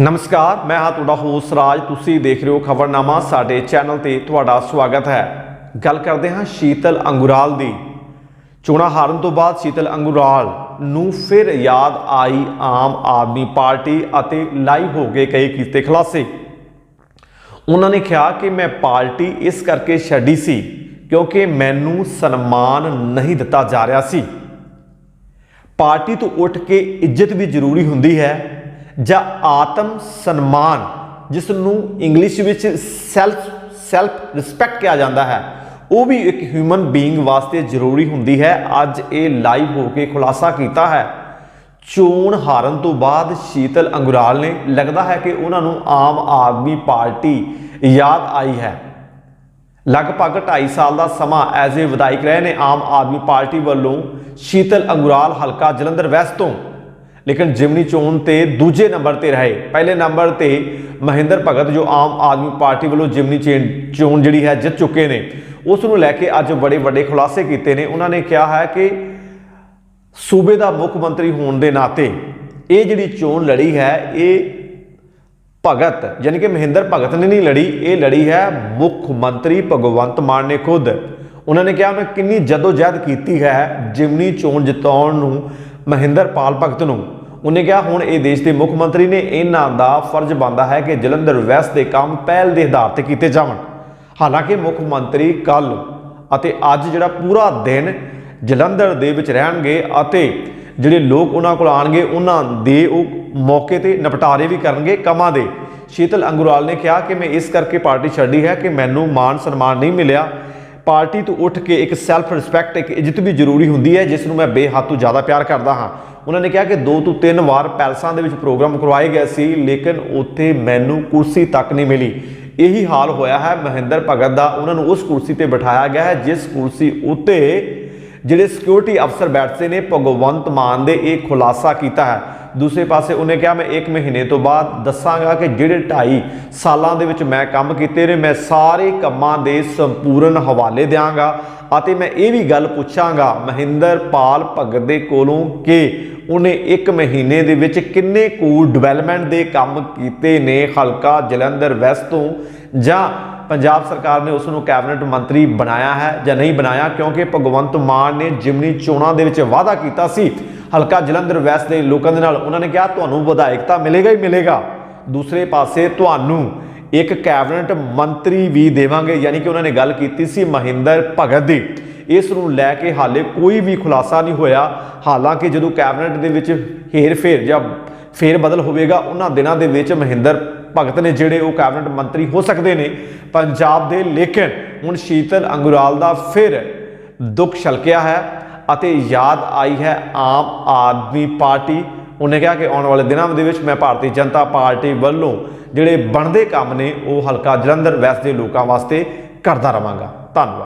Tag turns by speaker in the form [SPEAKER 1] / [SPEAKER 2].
[SPEAKER 1] ਨਮਸਕਾਰ, ਮੈਂ ਹਾਂ ਤੁਹਾਡਾ ਹੋਸਟ ਰਾਜ। ਤੁਸੀਂ ਦੇਖ ਰਹੇ ਹੋ ਖਬਰਨਾਮਾ, ਸਾਡੇ ਚੈਨਲ ਤੇ ਤੁਹਾਡਾ ਸਵਾਗਤ ਹੈ। ਗੱਲ ਕਰਦੇ ਹਾਂ ਸ਼ੀਤਲ ਅੰਗੁਰਾਲ ਦੀ। ਚੋਣਾਂ ਹਾਰਨ ਤੋਂ ਬਾਅਦ ਸ਼ੀਤਲ ਅੰਗੁਰਾਲ ਨੂੰ ਫਿਰ ਯਾਦ ਆਈ ਆਮ ਆਦਮੀ ਪਾਰਟੀ ਅਤੇ ਲਾਈਵ ਹੋ ਗਏ ਕਈ ਕੀਤੇ ਖੁਲਾਸੇ। ਉਹਨਾਂ ਨੇ ਕਿਹਾ ਕਿ ਮੈਂ ਪਾਰਟੀ ਇਸ ਕਰਕੇ ਛੱਡੀ ਸੀ ਕਿਉਂਕਿ ਮੈਨੂੰ ਸਨਮਾਨ ਨਹੀਂ ਦਿੱਤਾ ਜਾ ਰਿਹਾ ਸੀ। ਪਾਰਟੀ ਤੋਂ ਉੱਠ ਕੇ ਇੱਜ਼ਤ ਵੀ ਜ਼ਰੂਰੀ ਹੁੰਦੀ ਹੈ। ਜਾਂ ਆਤਮ ਸਨਮਾਨ ਜਿਸ ਨੂੰ ਇੰਗਲਿਸ਼ ਵਿੱਚ ਸੈਲਫ ਸੈਲਫ ਰਿਸਪੈਕਟ ਕਿਹਾ ਜਾਂਦਾ ਹੈ, ਉਹ ਵੀ ਇੱਕ ਹਿਊਮਨ ਬੀਇੰਗ ਵਾਸਤੇ ਜ਼ਰੂਰੀ ਹੁੰਦੀ ਹੈ। ਅੱਜ ਇਹ ਲਾਈਵ ਹੋ ਕੇ ਖੁਲਾਸਾ ਕੀਤਾ ਹੈ। ਚੋਣ ਹਾਰਨ ਤੋਂ ਬਾਅਦ ਸ਼ੀਤਲ ਅੰਗੁਰਾਲ ਨੇ, ਲੱਗਦਾ ਹੈ ਕਿ ਉਹਨਾਂ ਨੂੰ ਆਮ ਆਦਮੀ ਪਾਰਟੀ ਯਾਦ ਆਈ ਹੈ। ਲਗਭਗ 2.5 ਸਾਲ ਦਾ ਸਮਾਂ ਐਜ਼ ਏ ਵਿਧਾਇਕ ਰਹੇ ਨੇ, ਆਮ ਆਦਮੀ ਪਾਰਟੀ ਵੱਲੋਂ ਸ਼ੀਤਲ ਅੰਗੁਰਾਲ ਹਲਕਾ ਜਲੰਧਰ ਵੈਸਟ ਤੋਂ। ਲੇਕਿਨ ਜਿਮਨੀ ਚੋਣ ਤੇ ਦੂਜੇ ਨੰਬਰ ਤੇ ਰਹੇ। ਪਹਿਲੇ ਨੰਬਰ ਤੇ ਮਹਿੰਦਰ ਭਗਤ, ਜੋ ਆਮ ਆਦਮੀ ਪਾਰਟੀ ਵੱਲੋਂ ਜਿਮਨੀ ਚੇਨ- ਚੋਣ ਜਿਹੜੀ ਹੈ, ਜਿੱਤ ਚੁੱਕੇ ਨੇ। ਉਸ ਨੂੰ ਲੈ ਕੇ ਅੱਜ ਬੜੇ ਵੱਡੇ ਖੁਲਾਸੇ ਕੀਤੇ ਨੇ। ਉਹਨਾਂ ਨੇ ਕਿਹਾ ਹੈ ਕਿ ਸੂਬੇ ਦਾ ਮੁੱਖ ਮੰਤਰੀ ਹੋਣ ਦੇ ਨਾਤੇ ਇਹ ਜਿਹੜੀ ਚੋਣ ਲੜੀ ਹੈ, ਇਹ ਭਗਤ, ਯਾਨੀ ਕਿ ਮਹਿੰਦਰ ਭਗਤ ਨੇ ਨਹੀਂ ਲੜੀ, ਇਹ ਲੜੀ ਹੈ ਮੁੱਖ ਮੰਤਰੀ ਭਗਵੰਤ ਮਾਨ ਨੇ ਖੁਦ। ਉਹਨਾਂ ਨੇ ਕਿਹਾ, ਮੈਂ ਕਿੰਨੀ ਜਦੋਜਹਿਦ ਕੀਤੀ ਹੈ ਜਿਮਨੀ ਚੋਣ ਜਿਤਾਉਣ ਨੂੰ ਮਹਿੰਦਰ ਪਾਲ ਭਗਤ ਨੂੰ। ਉਹਨੇ ਕਿਹਾ, ਹੁਣ ਇਹ ਦੇਸ਼ ਦੇ ਮੁੱਖ ਮੰਤਰੀ ਨੇ ਇਹਨਾਂ ਦਾ ਫਰਜ਼ ਬਣਦਾ ਹੈ ਕਿ ਜਲੰਧਰ ਵੈਸਟ ਦੇ ਕੰਮ ਪਹਿਲ ਦੇ ਆਧਾਰ ਤੇ ਕੀਤੇ ਜਾਵਣ। ਹਾਲਾਂਕਿ ਮੁੱਖ ਮੰਤਰੀ ਕੱਲ ਅਤੇ ਅੱਜ ਜਿਹੜਾ ਪੂਰਾ ਦਿਨ ਜਲੰਧਰ ਦੇ ਵਿੱਚ ਰਹਿਣਗੇ ਅਤੇ ਜਿਹੜੇ ਲੋਕ ਉਹਨਾਂ ਕੋਲ ਆਣਗੇ ਉਹਨਾਂ ਦੇ ਉਹ ਮੌਕੇ ਤੇ ਨਿਪਟਾਰੇ ਵੀ ਕਰਨਗੇ ਕਮਾਂ ਦੇ। ਸ਼ੀਤਲ ਅੰਗੁਰਾਲ ਨੇ ਕਿਹਾ ਕਿ ਮੈਂ ਇਸ ਕਰਕੇ ਪਾਰਟੀ ਛੱਡੀ ਹੈ ਕਿ ਮੈਨੂੰ ਮਾਨ ਸਨਮਾਨ ਨਹੀਂ ਮਿਲਿਆ। ਪਾਰਟੀ ਤੋਂ ਉੱਠ ਕੇ ਇੱਕ ਸੈਲਫ ਰਿਸਪੈਕਟ ਇੱਕ ਇੱਜ਼ਤ ਵੀ ਜ਼ਰੂਰੀ ਹੁੰਦੀ ਹੈ, ਜਿਸ ਨੂੰ ਮੈਂ ਬੇਹੱਦ ਤੋਂ ਜ਼ਿਆਦਾ ਪਿਆਰ ਕਰਦਾ ਹਾਂ। ਉਹਨਾਂ ਨੇ ਕਿਹਾ ਕਿ ਦੋ ਤੋਂ ਤਿੰਨ ਵਾਰ ਪੈਲਸਾਂ ਦੇ ਵਿੱਚ ਪ੍ਰੋਗਰਾਮ ਕਰਵਾਏ ਗਏ ਸੀ, ਲੇਕਿਨ ਉੱਥੇ ਮੈਨੂੰ ਕੁਰਸੀ ਤੱਕ ਨਹੀਂ ਮਿਲੀ। ਇਹੀ ਹਾਲ ਹੋਇਆ ਹੈ, ਮਹਿੰਦਰ ਭਗਤ ਦਾ ਉਹਨਾਂ ਨੂੰ ਉਸ ਕੁਰਸੀ ਤੇ ਬਿਠਾਇਆ ਗਿਆ ਹੈ, ਜਿਸ ਕੁਰਸੀ ਉੱਤੇ ਜਿਹੜੇ ਸਿਕਿਉਰਿਟੀ ਅਫਸਰ ਬੈਠਦੇ ਨੇ, ਭਗਵੰਤ ਮਾਨ ਦੇ ਇਹ ਖੁਲਾਸਾ ਕੀਤਾ ਹੈ। ਦੂਸਰੇ ਪਾਸੇ ਉਹਨੇ ਕਿਹਾ, ਮੈਂ 1 ਮਹੀਨੇ ਤੋਂ ਬਾਅਦ ਦੱਸਾਂਗਾ ਕਿ ਜਿਹੜੇ 2.5 ਸਾਲਾਂ ਦੇ ਵਿੱਚ ਮੈਂ ਕੰਮ ਕੀਤੇ ਨੇ, ਮੈਂ ਸਾਰੇ ਕੰਮਾਂ ਦੇ ਸੰਪੂਰਨ ਹਵਾਲੇ ਦਿਆਂਗਾ ਅਤੇ ਮੈਂ ਇਹ ਵੀ ਗੱਲ ਪੁੱਛਾਂਗਾ, ਮਹਿੰਦਰ ਪਾਲ ਭਗਤ ਦੇ ਕੋਲੋਂ ਕਿ ਉਹਨੇ 1 ਮਹੀਨੇ ਦੇ ਵਿੱਚ ਕਿੰਨੇ ਕੁ ਡਿਵੈਲਪਮੈਂਟ ਦੇ ਕੰਮ ਕੀਤੇ ਨੇ, ਹਲਕਾ ਜਲੰਧਰ ਵੈਸਟ ਤੋਂ? ਜਾਂ ਪੰਜਾਬ ਸਰਕਾਰ ਨੇ ਉਸ ਨੂੰ ਕੈਬਨਿਟ ਮੰਤਰੀ ਬਣਾਇਆ ਹੈ ਜਾਂ ਨਹੀਂ ਬਣਾਇਆ? ਕਿਉਂਕਿ ਭਗਵੰਤ ਮਾਨ ਨੇ ਜਿਮਨੀ ਚੋਣਾਂ ਦੇ ਵਿੱਚ ਵਾਅਦਾ ਕੀਤਾ ਸੀ ਹਲਕਾ ਜਲੰਧਰ ਵੈਸਟ ਦੇ ਲੋਕਾਂ ਦੇ ਨਾਲ ਉਹਨਾਂ ਨੇ ਕਿਹਾ, ਤੁਹਾਨੂੰ ਵਿਧਾਇਕਤਾ ਮਿਲੇਗਾ ਹੀ ਮਿਲੇਗਾ। ਦੂਸਰੇ ਪਾਸੇ ਤੁਹਾਨੂੰ ਇੱਕ ਕੈਬਨਿਟ ਮੰਤਰੀ ਵੀ ਦੇਵਾਂਗੇ। ਯਾਨੀ ਕਿ ਉਹਨਾਂ ਨੇ ਗੱਲ ਕੀਤੀ ਸੀ ਮਹਿੰਦਰ ਭਗਤ ਦੀ। ਇਸ ਨੂੰ ਲੈ ਕੇ ਹਾਲੇ ਕੋਈ ਵੀ ਖੁਲਾਸਾ ਨਹੀਂ ਹੋਇਆ। ਹਾਲਾਂਕਿ ਜਦੋਂ ਕੈਬਨਿਟ ਦੇ ਵਿੱਚ ਹੇਰ-ਫੇਰ ਜਾਂ ਫੇਰ ਬਦਲ ਹੋਵੇਗਾ, ਉਹਨਾਂ ਦਿਨਾਂ ਦੇ ਵਿੱਚ ਮਹਿੰਦਰ ਭਗਤ ਨੇ ਜਿਹੜੇ ਉਹ ਕੈਬਨਿਟ ਮੰਤਰੀ ਹੋ ਸਕਦੇ ਨੇ, ਪੰਜਾਬ ਦੇ ਲੇਕਿਨ ਹੁਣ ਸ਼ੀਤਲ ਅੰਗੁਰਾਲ ਦਾ ਫਿਰ ਦੁੱਖ ਛਲਕਿਆ ਹੈ। ਅਤੇ ਯਾਦ ਆਈ ਹੈ ਆਮ ਆਦਮੀ ਪਾਰਟੀ। ਉਹਨੇ ਕਿਹਾ ਕਿ ਆਉਣ ਵਾਲੇ ਦਿਨਾਂ ਦੇ ਵਿੱਚ ਮੈਂ ਭਾਰਤੀ ਜਨਤਾ ਪਾਰਟੀ ਵੱਲੋਂ ਜਿਹੜੇ ਬਣਦੇ ਕੰਮ ਨੇ, ਉਹ ਹਲਕਾ ਜਲੰਧਰ ਵੈਸਟ ਦੇ ਲੋਕਾਂ ਵਾਸਤੇ ਕਰਦਾ ਰਵਾਂਗਾ। ਧੰਨਵਾਦ।